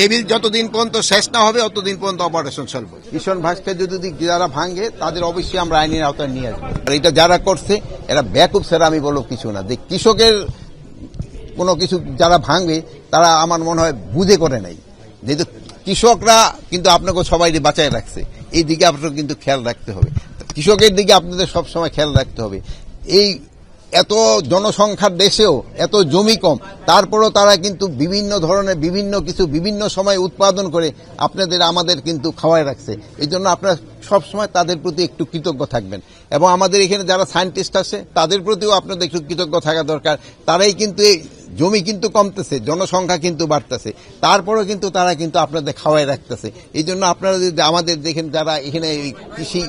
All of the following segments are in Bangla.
টেবিল যতদিন পর্যন্ত শেষ না হবে ততদিন পর্যন্ত অপারেশন চলবে। ভীষণ ভাষকে যদি যারা ভাঙে, তাদের অবশ্যই আমরা আইনের আওতায় নিয়ে আসব। আর এটা যারা করছে, এরা ব্যাকুপ সেরা আমি বলব কিছু না। যে কৃষকের কোনো কিছু যারা ভাঙবে, তারা আমার মনে হয় বুঝে করে নাই যেহেতু কৃষকরা কিন্তু আপনাকে সবাই বাঁচায় রাখছে। এই দিকে আপনাকে কিন্তু খেয়াল রাখতে হবে। কৃষকের দিকে আপনাদের সবসময় খেয়াল রাখতে হবে। এই এত জনসংখ্যার দেশেও এত জমি কম, তারপরও তারা কিন্তু বিভিন্ন ধরনের বিভিন্ন কিছু বিভিন্ন সময় উৎপাদন করে আপনাদের, আমাদের কিন্তু খাওয়ায় রাখছে। এই জন্য আপনারা সবসময় তাদের প্রতি একটু কৃতজ্ঞ থাকবেন। এবং আমাদের এখানে যারা সায়েন্টিস্ট আছে, তাদের প্রতিও আপনাদের একটু কৃতজ্ঞ থাকা দরকার। তারাই কিন্তু এই জমি কিন্তু কমতেছে, জনসংখ্যা কিন্তু বাড়তেছে। তারপরেও কিন্তু তারা কিন্তু আপনাদের খাওয়াই রাখতেছে। এই জন্য আপনারা যদি আমাদের দেখেন যারা এখানে কৃষি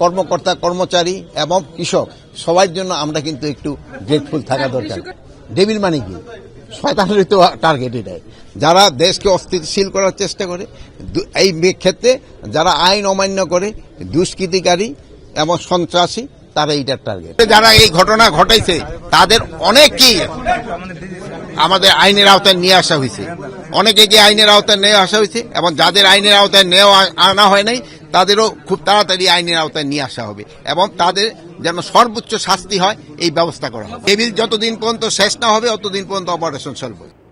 কর্মকর্তা, কর্মচারী এবং কৃষক সবার জন্য আমরা কিন্তু একটু গ্রেটফুল থাকা দরকার। ডেবিল মানে কি? শয়তানের তো টার্গেট এটাই। যারা দেশকে অস্থিতিশীল করার চেষ্টা করে এই ক্ষেত্রে যারা আইন অমান্য করে, দুষ্কৃতিকারী এবং সন্ত্রাসী, তারা এইটার টার্গেট যারা এই ঘটনা ঘটাইছে, তাদের অনেককেই আমাদের আইনের আওতায় নিয়ে আসা হয়েছে। অনেকে আইনের আওতায় নিয়ে আসা হয়েছে? এবং যাদের আইনের আওতায় নেওয়া আনা হয় নাই, তাদেরও খুব তাড়াতাড়ি আইনের আওতায় নিয়ে আসা হবে। এবং তাদের যেন সর্বোচ্চ শাস্তি হয়, এই ব্যবস্থা করা হবে। টেবিল যতদিন পর্যন্ত শেষ না হবে, অতদিন পর্যন্ত অপারেশন চলবে।